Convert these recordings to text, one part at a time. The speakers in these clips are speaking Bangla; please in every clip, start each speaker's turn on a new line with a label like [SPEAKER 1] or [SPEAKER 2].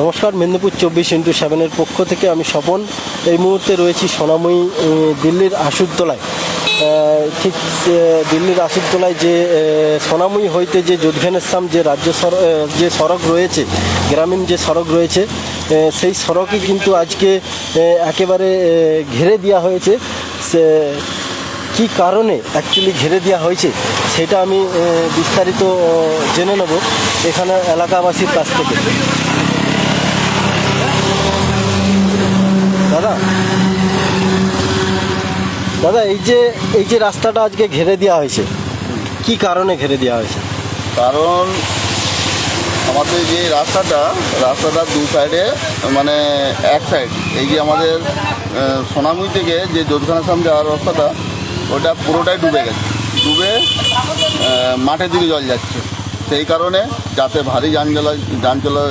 [SPEAKER 1] নমস্কার, মেদিনীপুর চব্বিশ ইন্টু সেভেনের পক্ষ থেকে আমি স্বপন। এই মুহূর্তে রয়েছি সোনাময়ী দিল্লির আসুরতলায় ঠিক দিল্লির আসুরতলায় যে সোনাময়ী হইতে যে যোধঘানেশ্যাম যে রাজ্য যে সড়ক রয়েছে, গ্রামীণ যে সড়ক রয়েছে সেই সড়কে কিন্তু আজকে একেবারে ঘিরে দেওয়া হয়েছে। সে, কি কারণে অ্যাকচুয়ালি ঘিরে দেওয়া হয়েছে, সেটা আমি বিস্তারিত জেনে নেব এখানে এলাকাবাসীর কাছ থেকে। দাদা? দাদা, এই যে এই যে রাস্তাটা আজকে ঘিরে দেওয়া হয়েছে, কি কারণে ঘিরে দেওয়া হয়েছে?
[SPEAKER 2] কারণ, আমাদের যে রাস্তাটা রাস্তাটা দু সাইডে মানে এক সাইড এই যে আমাদের সোনামুই থেকে যে যোধখানাসাম যাওয়ার রাস্তাটা, ওটা পুরোটাই ডুবে গেছে। ডুবে মাঠের দিকে জল যাচ্ছে। সেই কারণে যাতে ভারী যান চলা যান চলা,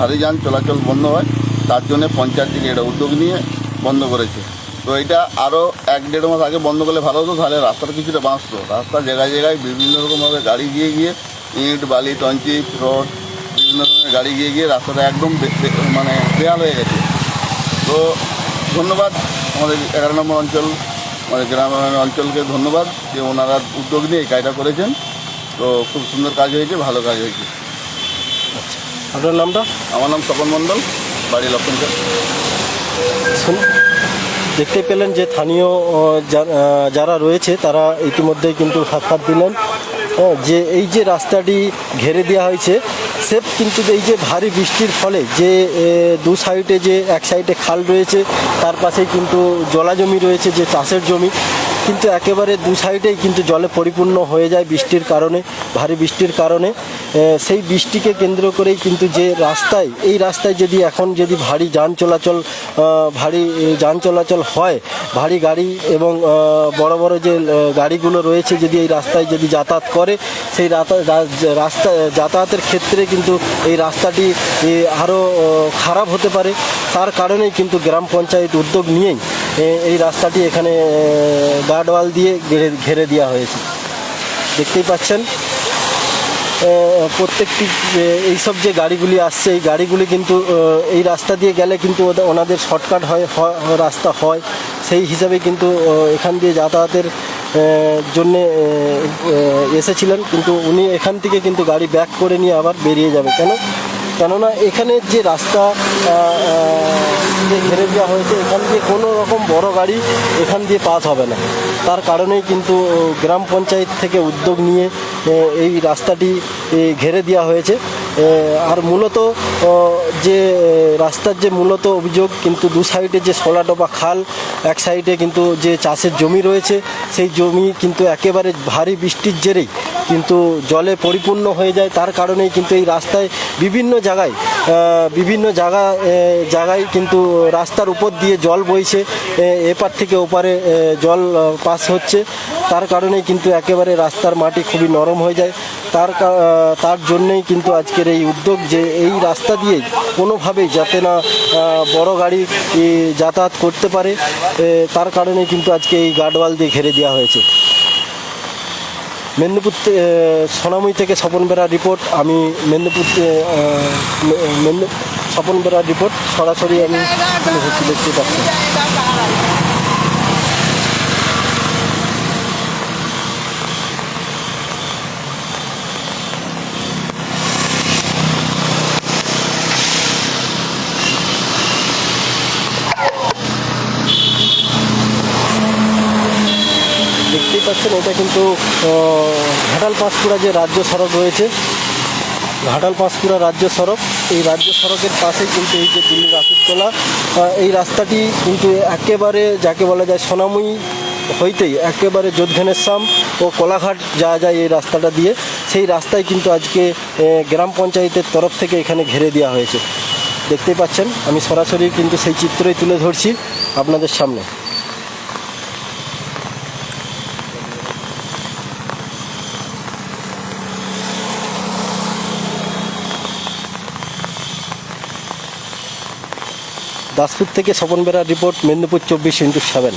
[SPEAKER 2] ভারী যান চলাচল বন্ধ হয়, তার জন্য পঞ্চায়েত থেকে এটা উদ্যোগ নিয়ে বন্ধ করেছে। তো এটা আরও এক দেড় মাস আগে বন্ধ করলে ভালো হতো তাহলে রাস্তাটা কিছুটা বাঁচতো। রাস্তা জায়গায় জায়গায় বিভিন্ন রকমভাবে গাড়ি গিয়ে গিয়ে ইট বালি টঞ্চি রড বিভিন্ন ধরনের গাড়ি গিয়ে গিয়ে রাস্তাটা একদম মানে বেহাল হয়ে গেছে। তো ধন্যবাদ আমাদের এগারো নম্বর অঞ্চল মানে গ্রামের অঞ্চলকে ধন্যবাদ যে ওনারা উদ্যোগ নিয়ে এই কাজটা করেছেন। তো খুব সুন্দর কাজ হয়েছে ভালো কাজ হয়েছে।
[SPEAKER 1] আপনার নামটা?
[SPEAKER 2] আমার নাম স্বপন মণ্ডল বাড়ি লক্ষণচর
[SPEAKER 1] শুন- দেখতে পেলেন যে স্থানীয় যারা রয়েছে তারা ইতিমধ্যেই কিন্তু সাক্ষাৎ দিলেন। হ্যাঁ, যে এই যে রাস্তাটি ঘেরে দেওয়া হয়েছে সেফ কিন্তু এই যে ভারী বৃষ্টির ফলে যে দু সাইডে যে এক সাইডে খাল রয়েছে তার পাশেই কিন্তু জলাজমি রয়েছে যে চাষের জমি কিন্তু একেবারে দু সাইডেই কিন্তু জলে পরিপূর্ণ হয়ে যায় বৃষ্টির কারণে ভারী বৃষ্টির কারণে। সেই বৃষ্টিকে কেন্দ্র করেই কিন্তু যে রাস্তায় এই রাস্তায় যদি এখন যদি ভারী যান চলাচল ভারী যান চলাচল হয়, ভারী গাড়ি এবং বড় বড় যে গাড়িগুলো রয়েছে যদি এই রাস্তায় যদি যাতায়াত করে, সেই রাস্তা, যাতায়াতের ক্ষেত্রে কিন্তু এই রাস্তাটি আরও খারাপ হতে পারে। তার কারণেই কিন্তু গ্রাম পঞ্চায়েত উদ্যোগ নিয়েই এই রাস্তাটি এখানে গার্ডওয়াল দিয়ে ঘেরে ঘেরে দেওয়া হয়েছে। দেখতেই পাচ্ছেন? প্রত্যেকটি এইসব যে গাড়িগুলি আসছে, এই গাড়িগুলি কিন্তু এই রাস্তা দিয়ে গেলে কিন্তু ওনাদের শর্টকাট হয় রাস্তা হয়। সেই হিসাবে কিন্তু এখান দিয়ে যাতায়াতের জন্য এসেছিলেন। কিন্তু উনি এখান থেকে কিন্তু গাড়ি ব্যাক করে নিয়ে আবার বেরিয়ে যাবে। কেন? কেননা এখানে যে রাস্তা যে ঘেরে দেওয়া হয়েছে, এখান দিয়ে কোনো রকম বড় গাড়ি এখান দিয়ে পাস হবে না। তার কারণেই কিন্তু গ্রাম পঞ্চায়েত থেকে উদ্যোগ নিয়ে এই রাস্তাটি ঘেরে দেওয়া হয়েছে। আর মূলত যে, রাস্তার যে মূলত অভিযোগ, কিন্তু দু সাইডে যে সোলাডোবা খাল, এক সাইডে কিন্তু যে চাষের জমি রয়েছে, সেই জমি কিন্তু একেবারে ভারী বৃষ্টির জেরেই কিন্তু জলে পরিপূর্ণ হয়ে যায়। তার কারণেই কিন্তু এই রাস্তায় বিভিন্ন জায়গায় বিভিন্ন জায়গা জায়গায় কিন্তু রাস্তার উপর দিয়ে জল বইছে। এপার থেকে ওপারে জল পাস হচ্ছে। তার কারণেই কিন্তু একেবারে রাস্তার মাটি খুবই নরম হয়ে যায়। তার তার জন্যই কিন্তু আজকের এই উদ্যোগ যে এই রাস্তা দিয়ে কোনোভাবেই যাতে না বড় গাড়ি যাতায়াত করতে পারে। তার কারণেই কিন্তু আজকে এই গার্ডওয়াল দিয়ে ঘিরে দেওয়া হয়েছে। মেদিনীপুর সোনামুই থেকে স্বপন বেড়ার রিপোর্ট আমি মেদিনীপুর স্বপন বেড়ার রিপোর্ট সরাসরি আমি দেখতে পাচ্ছি দেখতেই পাচ্ছেন এটা কিন্তু ঘাটাল পাঁশকুড়া যে রাজ্য সড়ক রয়েছে, ঘাটাল পাঁশকুড়া রাজ্য সড়ক, এই রাজ্য সড়কের পাশে কিন্তু এই যে দিল্লি রাসুদতলা এই রাস্তাটি কিন্তু একেবারে যাকে বলা যায় সোনামুই হইতেই একেবারে যোধঘানেশ্যাম ও কোলাঘাট যাওয়া যায় এই রাস্তাটা দিয়ে, সেই রাস্তায় কিন্তু আজকে গ্রাম পঞ্চায়েতের তরফ থেকে এখানে ঘিরে দেওয়া হয়েছে। দেখতেই পাচ্ছেন, আমি সরাসরি কিন্তু সেই চিত্রই তুলে ধরছি আপনাদের সামনে। দাসপুর থেকে স্বপন বেড়ার রিপোর্ট মেদিনীপুর চব্বিশ ইন্টু সেভেন।